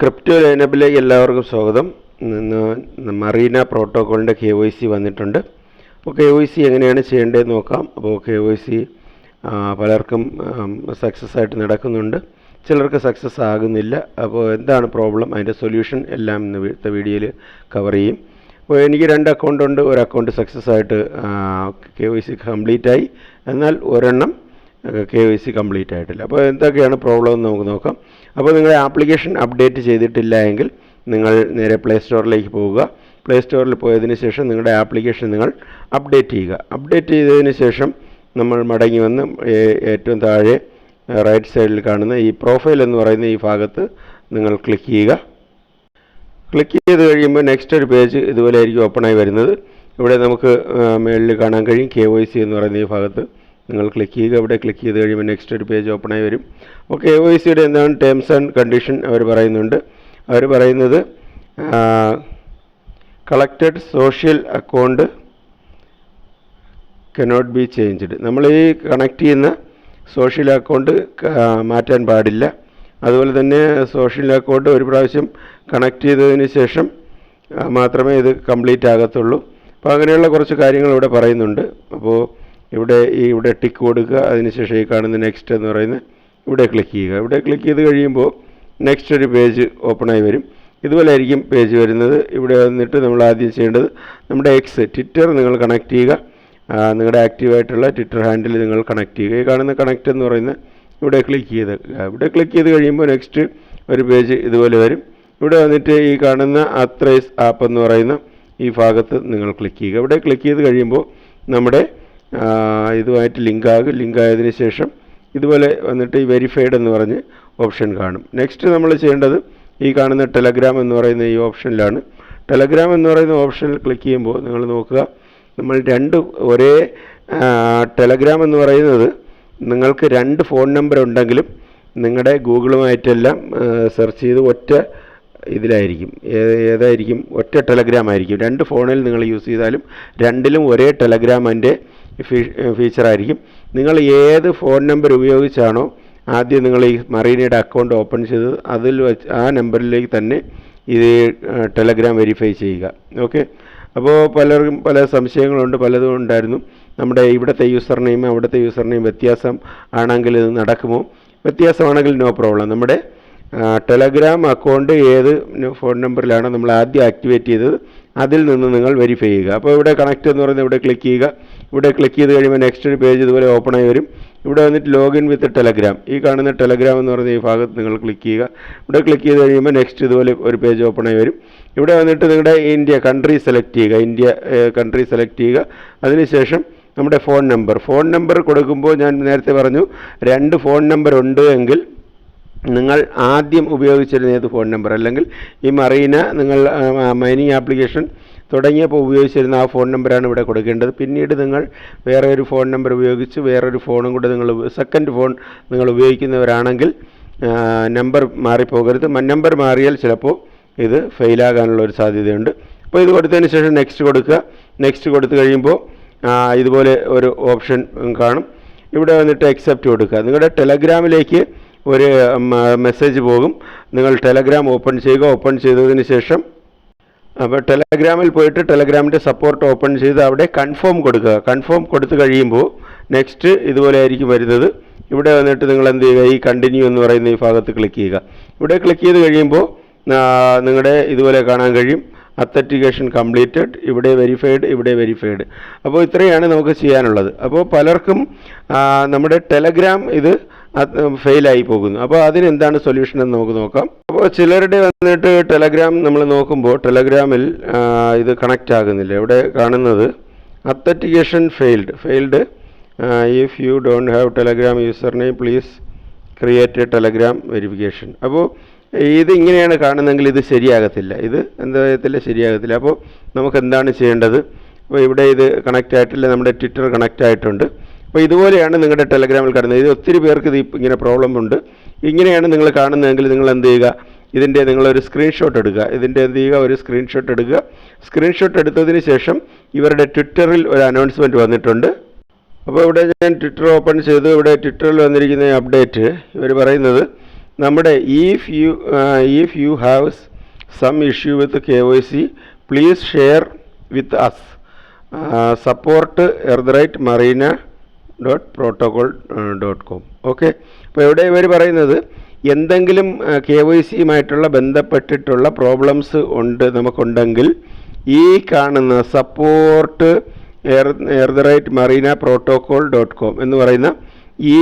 Crypto ലൈനപ്പിലേക്ക് എല്ലാവർക്കും സ്വാഗതം. മറീന പ്രോട്ടോക്കോളിന്റെ കെ വൈ സി വന്നിട്ടുണ്ട്. അപ്പോൾ കെ വൈ സി എങ്ങനെയാണ് ചെയ്യേണ്ടതെന്ന് നോക്കാം. അപ്പോൾ കെ വൈ സി പലർക്കും സക്സസ് ആയിട്ട് നടക്കുന്നുണ്ട്. ചിലർക്ക് സക്സസ് ആകുന്നില്ല. അപ്പോൾ എന്താണ് പ്രോബ്ലം അതിന്റെ സൊല്യൂഷൻ എല്ലാം ഇന്ന് ഇന്നത്തെ വീഡിയോയിൽ കവർ ചെയ്യും. അപ്പോൾ എനിക്ക് രണ്ട് അക്കൗണ്ട് ഉണ്ട്. ഒരു അക്കൗണ്ട് സക്സസ് ആയിട്ട് കെ വൈ സി കംപ്ലീറ്റ് ആയി. എന്നാൽ ഒരെണ്ണം കെ വൈ സി കംപ്ലീറ്റ് ആയിട്ടില്ല. അപ്പോൾ എന്തൊക്കെയാണ് പ്രോബ്ലം എന്ന് നമുക്ക് നോക്കാം. അപ്പോൾ നിങ്ങളുടെ ആപ്ലിക്കേഷൻ അപ്ഡേറ്റ് ചെയ്തിട്ടില്ല എങ്കിൽ നിങ്ങൾ നേരെ പ്ലേ സ്റ്റോറിലേക്ക് പോവുക പ്ലേ സ്റ്റോറിൽ പോയതിന് ശേഷം നിങ്ങളുടെ ആപ്ലിക്കേഷൻ നിങ്ങൾ അപ്ഡേറ്റ് ചെയ്യുക. അപ്ഡേറ്റ് ചെയ്തതിന് ശേഷം നമ്മൾ മടങ്ങി വന്ന് ഏറ്റവും താഴെ റൈറ്റ് സൈഡിൽ കാണുന്ന ഈ പ്രൊഫൈൽ എന്ന് പറയുന്ന ഈ ഭാഗത്ത് നിങ്ങൾ ക്ലിക്ക് ചെയ്യുക. ക്ലിക്ക് ചെയ്ത് കഴിയുമ്പോൾ നെക്സ്റ്റ് ഒരു പേജ് ഇതുപോലെ ആയിരിക്കും ഓപ്പണായി വരുന്നത്. ഇവിടെ നമുക്ക് മേളിൽ കാണാൻ കഴിയും കെ എന്ന് പറയുന്ന ഈ ഭാഗത്ത്. നിങ്ങൾ ക്ലിക്ക് ചെയ്യുക ഇവിടെ ക്ലിക്ക് ചെയ്ത് കഴിയുമ്പോൾ നെക്സ്റ്റ് ഒരു പേജ് ഓപ്പണായി വരും. അപ്പോൾ കെ വൈ സിയുടെ എന്താണ്? ടേംസ് ആൻഡ് കണ്ടീഷൻ അവർ പറയുന്നുണ്ട്. അവർ പറയുന്നത് collected social account cannot be changed നമ്മൾ ഈ കണക്ട് ചെയ്യുന്ന സോഷ്യൽ അക്കൗണ്ട് മാറ്റാൻ പാടില്ല. അതുപോലെ തന്നെ സോഷ്യൽ അക്കൗണ്ട് ഒരു പ്രാവശ്യം കണക്ട് ചെയ്തതിന് ശേഷം മാത്രമേ ഇത് കംപ്ലീറ്റ് ആകത്തുള്ളൂ. അപ്പോൾ അങ്ങനെയുള്ള കുറച്ച് കാര്യങ്ങൾ ഇവിടെ പറയുന്നുണ്ട്. അപ്പോൾ ഇവിടെ ഈ ഇവിടെ ടിക്ക് കൊടുക്കുക അതിനുശേഷം ഈ കാണുന്ന നെക്സ്റ്റ് എന്ന് പറയുന്ന ഇവിടെ ക്ലിക്ക് ചെയ്യുക. ഇവിടെ ക്ലിക്ക് ചെയ്ത് കഴിയുമ്പോൾ നെക്സ്റ്റ് ഒരു പേജ് ഓപ്പണായി വരും. ഇതുപോലെ ആയിരിക്കും പേജ് വരുന്നത്. ഇവിടെ വന്നിട്ട് നമ്മൾ ആദ്യം ചെയ്യേണ്ടത് നമ്മുടെ എക്സ് ട്വിറ്റർ നിങ്ങൾ കണക്ട് ചെയ്യുക. നിങ്ങളുടെ ആക്റ്റീവായിട്ടുള്ള ട്വിറ്റർ ഹാൻഡിൽ നിങ്ങൾ കണക്ട് ചെയ്യുക. ഈ കാണുന്ന കണക്റ്റ് എന്ന് പറയുന്ന ഇവിടെ ക്ലിക്ക് ചെയ്ത് ഇവിടെ ക്ലിക്ക് ചെയ്ത് കഴിയുമ്പോൾ നെക്സ്റ്റ് ഒരു പേജ് ഇതുപോലെ വരും. ഇവിടെ വന്നിട്ട് ഈ കാണുന്ന അത്രേസ് ആപ്പ് എന്ന് പറയുന്ന ഈ ഭാഗത്ത് നിങ്ങൾ ക്ലിക്ക് ചെയ്യുക. ഇവിടെ ക്ലിക്ക് ചെയ്ത് കഴിയുമ്പോൾ നമ്മുടെ ഇതുമായിട്ട് ലിങ്കാകും. ലിങ്കായതിനു ശേഷം ഇതുപോലെ വന്നിട്ട് ഈ വെരിഫൈഡ് എന്ന് പറഞ്ഞ് ഓപ്ഷൻ കാണും. നെക്സ്റ്റ് നമ്മൾ ചെയ്യേണ്ടത് ഈ കാണുന്ന ടെലഗ്രാം എന്ന് പറയുന്ന ഈ ഓപ്ഷനിലാണ് ടെലഗ്രാം എന്ന് പറയുന്ന ഓപ്ഷനിൽ ക്ലിക്ക് ചെയ്യുമ്പോൾ നിങ്ങൾ നോക്കുക നമ്മൾ രണ്ട് ഒരേ ടെലഗ്രാം എന്ന് പറയുന്നത് നിങ്ങൾക്ക് രണ്ട് ഫോൺ നമ്പർ ഉണ്ടെങ്കിലും നിങ്ങളുടെ ഗൂഗിളുമായിട്ടെല്ലാം സെർച്ച് ചെയ്ത് ഒറ്റ ഇതിലായിരിക്കും. ഏതായിരിക്കും? ഒറ്റ ടെലഗ്രാം ആയിരിക്കും. രണ്ട് ഫോണിൽ നിങ്ങൾ യൂസ് ചെയ്താലും രണ്ടിലും ഒരേ ടെലഗ്രാമിന്റെ ഫീച്ചറായിരിക്കും. നിങ്ങൾ ഏത് ഫോൺ നമ്പർ ഉപയോഗിച്ചാണോ ആദ്യം നിങ്ങൾ ഈ മറീനയുടെ അക്കൗണ്ട് ഓപ്പൺ ചെയ്ത് അതിൽ വെച്ച് ആ നമ്പറിലേക്ക് തന്നെ ഇത് ടെലഗ്രാം വെരിഫൈ ചെയ്യുക. ഓക്കെ? അപ്പോൾ പലർക്കും പല സംശയങ്ങളുണ്ട് പലതും ഉണ്ടായിരുന്നു. നമ്മുടെ ഇവിടുത്തെ യൂസർ നെയിം അവിടുത്തെ യൂസർ നെയിം വ്യത്യാസം ആണെങ്കിൽ ഇത് നടക്കുമോ? വ്യത്യാസമാണെങ്കിൽ നോ പ്രോബ്ലം നമ്മുടെ ടെലഗ്രാം അക്കൗണ്ട് ഏത് ഫോൺ നമ്പറിലാണോ നമ്മൾ ആദ്യം ആക്ടിവേറ്റ് ചെയ്തത് അതിൽ നിന്ന് നിങ്ങൾ വെരിഫൈ ചെയ്യുക. അപ്പോൾ ഇവിടെ കണക്റ്റ് എന്ന് പറയുന്നത് ഇവിടെ ക്ലിക്ക് ചെയ്യുക. ഇവിടെ ക്ലിക്ക് ചെയ്ത് കഴിയുമ്പോൾ നെക്സ്റ്റ് ഒരു പേജ് ഇതുപോലെ ഓപ്പൺ ആയി വരും. ഇവിടെ വന്നിട്ട് ലോഗിൻ വിത്ത് ടെലഗ്രാം ഈ കാണുന്ന ടെലഗ്രാം എന്ന് പറയുന്ന ഈ ഭാഗത്ത് നിങ്ങൾ ക്ലിക്ക് ചെയ്യുക. ഇവിടെ ക്ലിക്ക് ചെയ്ത് കഴിയുമ്പോൾ നെക്സ്റ്റ് ഇതുപോലെ ഒരു പേജ് ഓപ്പൺ ആയി വരും. ഇവിടെ വന്നിട്ട് നിങ്ങളുടെ ഇന്ത്യ കൺട്രി സെലക്ട് ചെയ്യുക. ഇന്ത്യ കൺട്രി സെലക്ട് ചെയ്യുക. അതിനുശേഷം നമ്മുടെ ഫോൺ നമ്പർ ഫോൺ നമ്പർ കൊടുക്കുമ്പോൾ ഞാൻ നേരത്തെ പറഞ്ഞു രണ്ട് ഫോൺ നമ്പർ ഉണ്ട് എങ്കിൽ നിങ്ങൾ ആദ്യം ഉപയോഗിച്ചിരുന്ന ഏത് ഫോൺ നമ്പർ അല്ലെങ്കിൽ ഈ മറീന നിങ്ങൾ മൈനിങ് ആപ്ലിക്കേഷൻ തുടങ്ങിയപ്പോൾ ഉപയോഗിച്ചിരുന്ന ആ ഫോൺ നമ്പറാണ് ഇവിടെ കൊടുക്കേണ്ടത്. പിന്നീട് നിങ്ങൾ വേറെ ഒരു ഫോൺ നമ്പർ ഉപയോഗിച്ച് വേറൊരു ഫോണും കൂടെ നിങ്ങൾ സെക്കൻഡ് ഫോൺ നിങ്ങൾ ഉപയോഗിക്കുന്നവരാണെങ്കിൽ നമ്പർ മാറിപ്പോകരുത്. നമ്പർ മാറിയാൽ ചിലപ്പോൾ ഇത് ഫെയിലാകാനുള്ള ഒരു സാധ്യതയുണ്ട്. അപ്പോൾ ഇത് കൊടുത്തതിന് ശേഷം നെക്സ്റ്റ് കൊടുക്കുക. നെക്സ്റ്റ് കൊടുത്തു കഴിയുമ്പോൾ ഇതുപോലെ ഒരു ഓപ്ഷൻ കാണും. ഇവിടെ വന്നിട്ട് അക്സെപ്റ്റ് കൊടുക്കുക. നിങ്ങളുടെ ടെലഗ്രാമിലേക്ക് ഒരു മെസ്സേജ് പോകും. നിങ്ങൾ ടെലഗ്രാം ഓപ്പൺ ചെയ്യുക. ഓപ്പൺ ചെയ്തതിന് ശേഷം അപ്പോൾ ടെലഗ്രാമിൽ പോയിട്ട് ടെലഗ്രാമിന്റെ സപ്പോർട്ട് ഓപ്പൺ ചെയ്ത് അവിടെ കൺഫേം കൊടുക്കുക. കൺഫേം കൊടുത്തു കഴിയുമ്പോൾ നെക്സ്റ്റ് ഇതുപോലെ ആയിരിക്കും വരുന്നത്. ഇവിടെ വന്നിട്ട് നിങ്ങൾ എന്ത് ചെയ്യുക? ഈ കണ്ടിന്യൂ എന്ന് പറയുന്ന ഈ ഭാഗത്ത് ക്ലിക്ക് ചെയ്യുക. ഇവിടെ ക്ലിക്ക് ചെയ്ത് കഴിയുമ്പോൾ നിങ്ങളുടെ ഇതുപോലെ കാണാൻ കഴിയും. അത്തന്റിക്കേഷൻ കംപ്ലീറ്റഡ് ഇവിടെ വെരിഫൈഡ് ഇവിടെ വെരിഫൈഡ് അപ്പോൾ ഇത്രയാണ് നമുക്ക് ചെയ്യാനുള്ളത്. അപ്പോൾ പലർക്കും നമ്മുടെ ടെലഗ്രാം ഇത് ഫെയിലായി പോകുന്നു. അപ്പോൾ അതിനെന്താണ് സൊല്യൂഷൻ എന്ന് നമുക്ക് നോക്കാം. അപ്പോൾ ചിലരുടെ വന്നിട്ട് ടെലഗ്രാം നമ്മൾ നോക്കുമ്പോൾ ടെലഗ്രാമിൽ ഇത് കണക്റ്റ് ആകുന്നില്ല. ഇവിടെ കാണുന്നത് authentication failed failed if you don't have Telegram user name please create Telegram verification അപ്പോൾ ഇത് ഇങ്ങനെയാണ് കാണുന്നതെങ്കിൽ ഇത് ശരിയാകത്തില്ല. ഇത് എന്താ വിധത്തിൽ ശരിയാകത്തില്ല. അപ്പോൾ നമുക്ക് എന്താണ് ചെയ്യേണ്ടത്? അപ്പോൾ ഇവിടെ ഇത് കണക്റ്റ് ആയിട്ടില്ല. നമ്മുടെ ട്വിറ്റർ കണക്റ്റ് ആയിട്ടുണ്ട്. അപ്പോൾ ഇതുപോലെയാണ് നിങ്ങളുടെ ടെലഗ്രാമിൽ കാണുന്നത്. ഇത് ഒത്തിരി പേർക്ക് ഇത് ഇങ്ങനെ പ്രോബ്ലം ഉണ്ട്. ഇങ്ങനെയാണ് നിങ്ങൾ കാണുന്നതെങ്കിൽ നിങ്ങൾ എന്ത് ചെയ്യുക? ഇതിന്റെ നിങ്ങളൊരു സ്ക്രീൻഷോട്ട് എടുക്കുക. ഇതിന്റെ എന്ത് ചെയ്യുക? ഒരു സ്ക്രീൻഷോട്ട് എടുക്കുക. സ്ക്രീൻഷോട്ട് എടുത്തതിന് ശേഷം ഇവരുടെ ട്വിറ്ററിൽ ഒരു അനൗൺസ്മെന്റ് വന്നിട്ടുണ്ട്. അപ്പോൾ ഇവിടെ ഞാൻ ട്വിറ്റർ ഓപ്പൺ ചെയ്തു. ഇവിടെ ട്വിറ്ററിൽ വന്നിരിക്കുന്ന അപ്ഡേറ്റ് ഇവർ പറയുന്നത് നമ്മുടെ if you if you have some issue with K Y C please share with us support at the rate Marina dot protocol dot com okay അപ്പോൾ ഇവിടെ ഇവർ പറയുന്നത്? എന്തെങ്കിലും കെ വൈ സിയുമായിട്ടുള്ള ബന്ധപ്പെട്ടിട്ടുള്ള പ്രോബ്ലംസ് ഉണ്ട് നമുക്കുണ്ടെങ്കിൽ ഈ കാണുന്ന support at the rate Marina protocol dot com എന്ന് പറയുന്ന ഈ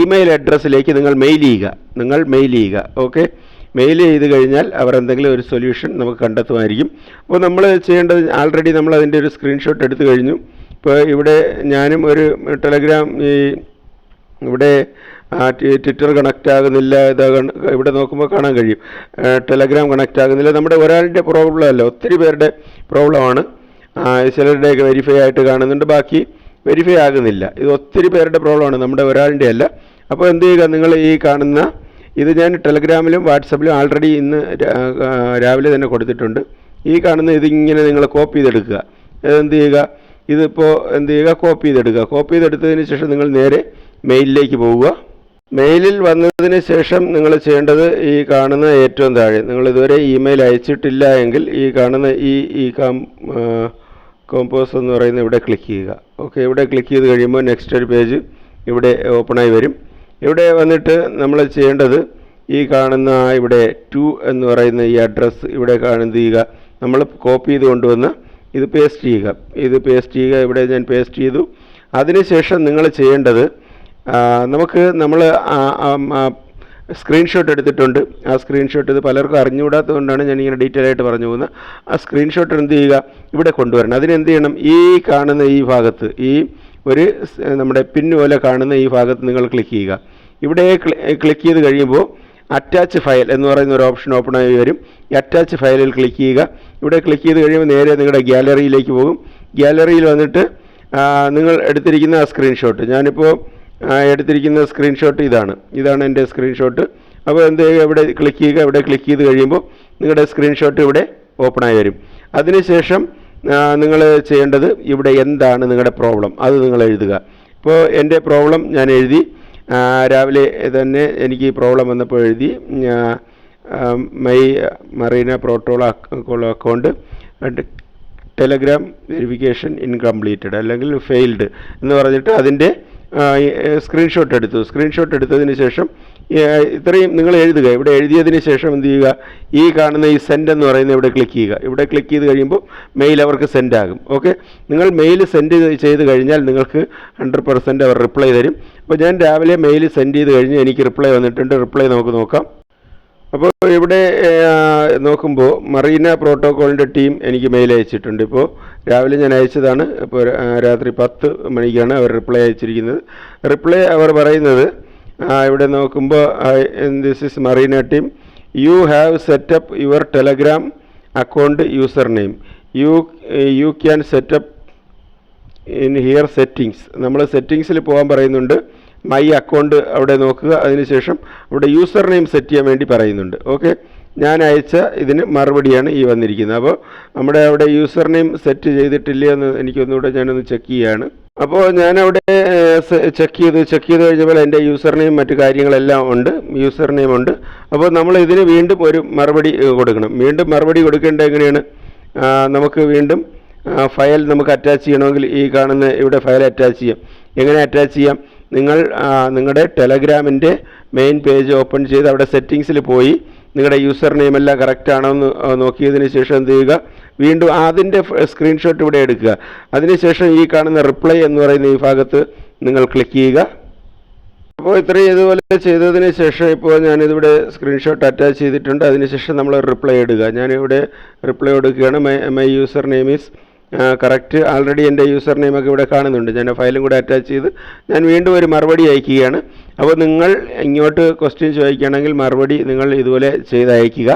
ഇമെയിൽ അഡ്രസ്സിലേക്ക് നിങ്ങൾ മെയിൽ ചെയ്യുക. നിങ്ങൾ മെയിൽ ചെയ്യുക. ഓക്കെ മെയിൽ ചെയ്ത് കഴിഞ്ഞാൽ അവർ എന്തെങ്കിലും ഒരു സൊല്യൂഷൻ നമുക്ക് കണ്ടെത്തുമായിരിക്കും. അപ്പോൾ നമ്മൾ ചെയ്യേണ്ടത് ആൾറെഡി നമ്മൾ അതിന്റെ ഒരു സ്ക്രീൻഷോട്ട് എടുത്തു കഴിഞ്ഞു. ഇപ്പോൾ ഇവിടെ ഞാനും ഒരു ടെലഗ്രാം ഈ ഇവിടെ ട്വിറ്റർ കണക്റ്റ് ആകുന്നില്ല ഇത് ഇവിടെ നോക്കുമ്പോൾ കാണാൻ കഴിയും. ടെലഗ്രാം കണക്റ്റ് ആകുന്നില്ല. നമ്മുടെ ഒരാളുടെ പ്രോബ്ലം അല്ല ഒത്തിരി പേരുടെ പ്രോബ്ലമാണ് ചിലരുടെയൊക്കെ വെരിഫൈ ആയിട്ട് കാണുന്നുണ്ട് ബാക്കി വെരിഫൈ ആകുന്നില്ല. ഇത് ഒത്തിരി പേരുടെ പ്രോബ്ലമാണ് നമ്മുടെ ഒരാളുടെ അല്ല. അപ്പോൾ എന്ത് ചെയ്യുക നിങ്ങൾ ഈ കാണുന്ന ഇത് ഞാൻ ടെലഗ്രാമിലും വാട്സപ്പിലും ആൾറെഡി ഇന്ന് രാവിലെ തന്നെ കൊടുത്തിട്ടുണ്ട്. ഈ കാണുന്ന ഇതിങ്ങനെ നിങ്ങൾ കോപ്പി ചെയ്തെടുക്കുക. എന്ത് ചെയ്യുക ഇതിപ്പോൾ എന്ത് ചെയ്യുക? കോപ്പി ചെയ്തെടുക്കുക. കോപ്പി ചെയ്തെടുത്തതിന് ശേഷം നിങ്ങൾ നേരെ മെയിലിലേക്ക് പോവുക. മെയിലിൽ വന്നതിന് ശേഷം നിങ്ങൾ ചെയ്യേണ്ടത് ഈ കാണുന്ന ഏറ്റവും താഴെ. നിങ്ങൾ ഇതുവരെ ഇമെയിൽ അയച്ചിട്ടില്ല എങ്കിൽ ഈ കാണുന്ന ഈ ഈ കാം കോമ്പോസ് എന്ന് പറയുന്ന ഇവിടെ ക്ലിക്ക് ചെയ്യുക. ഓക്കെ ഇവിടെ ക്ലിക്ക് ചെയ്ത് കഴിയുമ്പോൾ നെക്സ്റ്റ് ഒരു പേജ് ഇവിടെ ഓപ്പണായി വരും. ഇവിടെ വന്നിട്ട് നമ്മൾ ചെയ്യേണ്ടത് ഈ കാണുന്ന ഇവിടെ ടു എന്ന് പറയുന്ന ഈ അഡ്രസ്സ് ഇവിടെ കാണുന്നത് ചെയ്യുക. നമ്മൾ കോപ്പി ചെയ്ത് കൊണ്ടുവന്ന് ഇത് പേസ്റ്റ് ചെയ്യുക. ഇത് പേസ്റ്റ് ചെയ്യുക. ഇവിടെ ഞാൻ പേസ്റ്റ് ചെയ്തു. അതിനുശേഷം നിങ്ങൾ ചെയ്യേണ്ടത് നമുക്ക് നമ്മൾ സ്ക്രീൻഷോട്ട് എടുത്തിട്ടുണ്ട്. ആ സ്ക്രീൻഷോട്ട് ഇത് പലർക്കും അറിഞ്ഞുകൂടാത്തതുകൊണ്ടാണ് ഞാൻ ഇങ്ങനെ ഡീറ്റെയിൽ ആയിട്ട് പറഞ്ഞു പോകുന്നത്. ആ സ്ക്രീൻഷോട്ട് എന്ത് ചെയ്യുക? ഇവിടെ കൊണ്ടുവരണം. അതിന് എന്ത് ചെയ്യണം? ഈ കാണുന്ന ഈ ഭാഗത്ത് ഈ ഒരു നമ്മുടെ പിൻ കാണുന്ന ഈ ഭാഗത്ത് നിങ്ങൾ ക്ലിക്ക് ചെയ്യുക. ഇവിടെ ക്ലിക്ക് ചെയ്ത് കഴിയുമ്പോൾ അറ്റാച്ച് ഫയൽ എന്ന് പറയുന്ന ഒരു ഓപ്ഷൻ ഓപ്പൺ ആയി വരും. അറ്റാച്ച് ഫയലിൽ ക്ലിക്ക് ചെയ്യുക. ഇവിടെ ക്ലിക്ക് ചെയ്ത് കഴിയുമ്പോൾ നേരെ നിങ്ങളുടെ ഗ്യാലറിയിലേക്ക് പോകും. ഗ്യാലറിയിൽ വന്നിട്ട് നിങ്ങൾ എടുത്തിരിക്കുന്ന സ്ക്രീൻഷോട്ട് ഞാനിപ്പോൾ എടുത്തിരിക്കുന്ന സ്ക്രീൻഷോട്ട് ഇതാണ്. ഇതാണ് എന്റെ സ്ക്രീൻഷോട്ട് അപ്പോൾ എന്ത് ഇവിടെ ക്ലിക്ക് ചെയ്യുക. ഇവിടെ ക്ലിക്ക് ചെയ്ത് കഴിയുമ്പോൾ നിങ്ങളുടെ സ്ക്രീൻഷോട്ട് ഇവിടെ ഓപ്പൺ ആയി വരും. അതിനുശേഷം നിങ്ങൾ ചെയ്യേണ്ടത് ഇവിടെ എന്താണ് നിങ്ങളുടെ പ്രോബ്ലം അത് നിങ്ങൾ എഴുതുക. ഇപ്പോൾ എന്റെ പ്രോബ്ലം ഞാൻ എഴുതി. രാവിലെ തന്നെ എനിക്ക് ഈ പ്രോബ്ലം വന്നപ്പോൾ എഴുതി my Marina protocol account Telegram verification incompleted അല്ലെങ്കിൽ ഫെയിൽഡ് എന്ന് പറഞ്ഞിട്ട് അതിന്റെ സ്ക്രീൻഷോട്ട് എടുത്തു. സ്ക്രീൻഷോട്ട് എടുത്തതിന് ശേഷം ഇത്രയും നിങ്ങൾ എഴുതുക. ഇവിടെ എഴുതിയതിന് ശേഷം എന്ത് ചെയ്യുക? ഈ കാണുന്ന ഈ സെൻഡ് എന്ന് പറയുന്ന ഇവിടെ ക്ലിക്ക് ചെയ്യുക. ഇവിടെ ക്ലിക്ക് ചെയ്ത് കഴിയുമ്പോൾ മെയിൽ അവർക്ക് സെൻഡ് ആകും. ഓക്കെ നിങ്ങൾ മെയിൽ സെൻഡ് ചെയ്ത് കഴിഞ്ഞാൽ നിങ്ങൾക്ക് ഹൺഡ്രഡ് പെർസെന്റ് അവർ റിപ്ലൈ തരും. അപ്പോൾ ഞാൻ രാവിലെ മെയിൽ സെൻഡ് ചെയ്ത് കഴിഞ്ഞ് എനിക്ക് റിപ്ലൈ വന്നിട്ടുണ്ട്. റിപ്ലൈ നമുക്ക് നോക്കാം. അപ്പോൾ ഇവിടെ നോക്കുമ്പോൾ മറീന പ്രോട്ടോക്കോളിന്റെ ടീം എനിക്ക് മെയിൽ അയച്ചിട്ടുണ്ട്. ഇപ്പോൾ രാവിലെ ഞാൻ അയച്ചതാണ്. ഇപ്പോൾ രാത്രി പത്ത് മണിക്കാണ് അവർ റിപ്ലൈ അയച്ചിരിക്കുന്നത്. റിപ്ലൈ അവർ പറയുന്നത് ഇവിടെ നോക്കുമ്പോൾ this is Marina team you have set up your Telegram account user name you you can set up in here settings നമ്മൾ സെറ്റിങ്സിൽ പോകാൻ പറയുന്നുണ്ട്. മൈ അക്കൗണ്ട് അവിടെ നോക്കുക. അതിനുശേഷം അവിടെ യൂസർ നെയിം സെറ്റ് ചെയ്യാൻ വേണ്ടി പറയുന്നുണ്ട്. ഓക്കെ ഞാൻ അയച്ച ഇതിന് മറുപടിയാണ് ഈ വന്നിരിക്കുന്നത്. അപ്പോൾ നമ്മുടെ അവിടെ യൂസർ നെയിം സെറ്റ് ചെയ്തിട്ടില്ല എന്ന് എനിക്കൊന്നുകൂടെ ഞാനൊന്ന് ചെക്ക് ചെയ്യാണ്. അപ്പോൾ ഞാനവിടെ ചെക്ക് ചെയ്ത് ചെക്ക് ചെയ്ത് കഴിഞ്ഞപ്പോൾ എന്റെ യൂസർ നെയിം മറ്റു കാര്യങ്ങളെല്ലാം ഉണ്ട്. യൂസർ നെയിം ഉണ്ട്. അപ്പോൾ നമ്മൾ ഇതിന് വീണ്ടും ഒരു മറുപടി കൊടുക്കണം. വീണ്ടും മറുപടി കൊടുക്കേണ്ടത് എങ്ങനെയാണ്? നമുക്ക് വീണ്ടും ഫയൽ നമുക്ക് അറ്റാച്ച് ചെയ്യണമെങ്കിൽ ഈ കാണുന്ന ഇവിടെ ഫയൽ അറ്റാച്ച് ചെയ്യാം. എങ്ങനെ അറ്റാച്ച് ചെയ്യാം? നിങ്ങൾ നിങ്ങളുടെ ടെലഗ്രാമിന്റെ മെയിൻ പേജ് ഓപ്പൺ ചെയ്ത് അവിടെ സെറ്റിങ്സിൽ പോയി നിങ്ങളുടെ യൂസർ നെയിം എല്ലാം കറക്റ്റ് ആണോ എന്ന് നോക്കിയതിന് ശേഷം എന്ത് ചെയ്യുക? വീണ്ടും അതിന്റെ സ്ക്രീൻഷോട്ട് ഇവിടെ എടുക്കുക. അതിനുശേഷം ഈ കാണുന്ന റിപ്ലൈ എന്ന് പറയുന്ന ഈ ഭാഗത്ത് നിങ്ങൾ ക്ലിക്ക് ചെയ്യുക. അപ്പോൾ ഇത്രയും ഇതുപോലെ ചെയ്തതിന് ശേഷം ഇപ്പോൾ ഞാനിതിവിടെ സ്ക്രീൻഷോട്ട് അറ്റാച്ച് ചെയ്തിട്ടുണ്ട്. അതിനുശേഷം നമ്മൾ റിപ്ലൈ ഇടുക. ഞാനിവിടെ റിപ്ലൈ കൊടുക്കുകയാണ്. My my user name is correct already എന്റെ യൂസർ നെയിമൊക്കെ ഇവിടെ കാണുന്നുണ്ട്. ഞാൻ ഫയലും കൂടെ അറ്റാച്ച് ചെയ്ത് ഞാൻ വീണ്ടും ഒരു മറുപടി അയക്കുകയാണ്. അപ്പോൾ നിങ്ങൾ ഇങ്ങോട്ട് ക്വസ്റ്റ്യൻ ചോദിക്കുകയാണെങ്കിൽ മറുപടി നിങ്ങൾ ഇതുപോലെ ചെയ്ത് അയക്കുക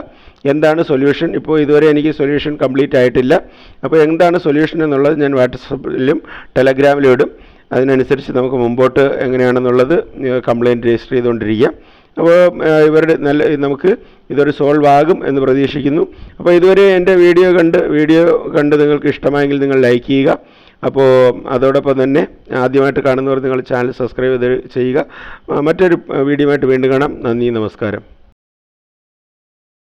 എന്താണ് സൊല്യൂഷൻ ഇപ്പോൾ ഇതുവരെ എനിക്ക് സൊല്യൂഷൻ കംപ്ലീറ്റ് ആയിട്ടില്ല. അപ്പോൾ എന്താണ് സൊല്യൂഷൻ എന്നുള്ളത് ഞാൻ വാട്സപ്പിലും ടെലഗ്രാമിലും ഇടും. അതിനനുസരിച്ച് നമുക്ക് മുമ്പോട്ട് എങ്ങനെയാണെന്നുള്ളത് കംപ്ലയിന്റ് രജിസ്റ്റർ ചെയ്തുകൊണ്ടിരിക്കുക. അപ്പോൾ ഇവരുടെ നല്ല നമുക്ക് ഇതൊരു സോൾവ് ആകും എന്ന് പ്രതീക്ഷിക്കുന്നു. അപ്പോൾ ഇതുവരെ എന്റെ വീഡിയോ കണ്ട് വീഡിയോ കണ്ട് നിങ്ങൾക്ക് ഇഷ്ടമായെങ്കിൽ നിങ്ങൾ ലൈക്ക് ചെയ്യുക. അപ്പോൾ അതോടൊപ്പം തന്നെ ആദ്യമായിട്ട് കാണുന്നവർ നിങ്ങൾ ചാനൽ സബ്സ്ക്രൈബ് ചെയ്യുക. മറ്റൊരു വീഡിയോ ആയിട്ട് വീണ്ടും കാണാം. നന്ദി നമസ്കാരം.